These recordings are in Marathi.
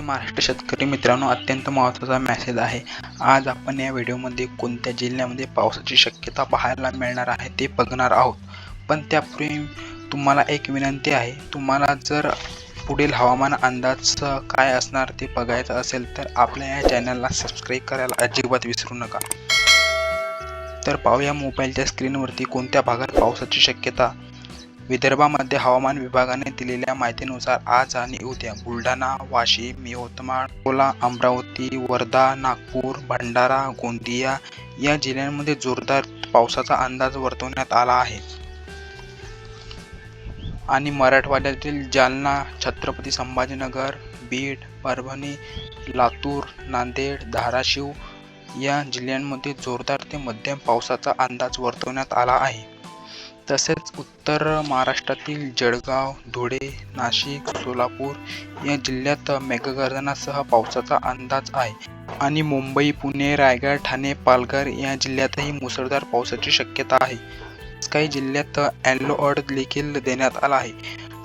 महाराष्ट्र शेतकरी मित्रांनो अत्यंत महत्त्वाचा मेसेज आहे. आज आपण या व्हिडिओमध्ये कोणत्या जिल्ह्यामध्ये पावसाची शक्यता पाहायला मिळणार आहे ते बघणार आहोत. पण त्यापूर्वी तुम्हाला एक विनंती आहे तुम्हाला जर पुढील हवामान अंदाज काय असणार ते बघायचं असेल तर आपल्या या चॅनलला सबस्क्राईब करायला अजिबात विसरू नका. तर पाहूया मोबाईलच्या स्क्रीनवरती कोणत्या भागात पावसाची शक्यता विदर्भामध्ये हवामान विभागाने दिलेल्या माहितीनुसार आज आणि उद्या बुलढाणा वाशिम यवतमाळ अकोला अमरावती वर्धा नागपूर भंडारा गोंदिया या जिल्ह्यांमध्ये जोरदार पावसाचा अंदाज वर्तवण्यात आला आहे. आणि मराठवाड्यातील जालना छत्रपती संभाजीनगर बीड परभणी लातूर नांदेड धाराशिव या जिल्ह्यांमध्ये जोरदार ते मध्यम पावसाचा अंदाज वर्तवण्यात आला आहे. तसेच उत्तर महाराष्ट्रातील जळगाव धुळे नाशिक सोलापूर या जिल्ह्यात मेघगर्जनासह पावसाचा अंदाज आहे. आणि मुंबई पुणे रायगड ठाणे पालघर या जिल्ह्यातही मुसळधार पावसाची शक्यता आहे. काही जिल्ह्यात येलो अलर्ट देखील देण्यात आला आहे.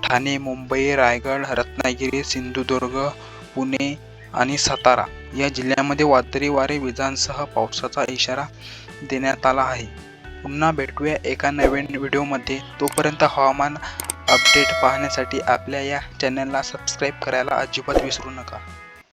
ठाणे मुंबई रायगड रत्नागिरी सिंधुदुर्ग पुणे आणि सातारा या जिल्ह्यामध्ये वादळी वारे विजांसह पावसाचा इशारा देण्यात आला आहे. पुन्हा भेटूया एका नवीन व्हिडिओमध्ये. तोपर्यंत हवामान अपडेट पाहण्यासाठी आपल्या या चॅनलला सबस्क्राईब करायला अजिबात विसरू नका.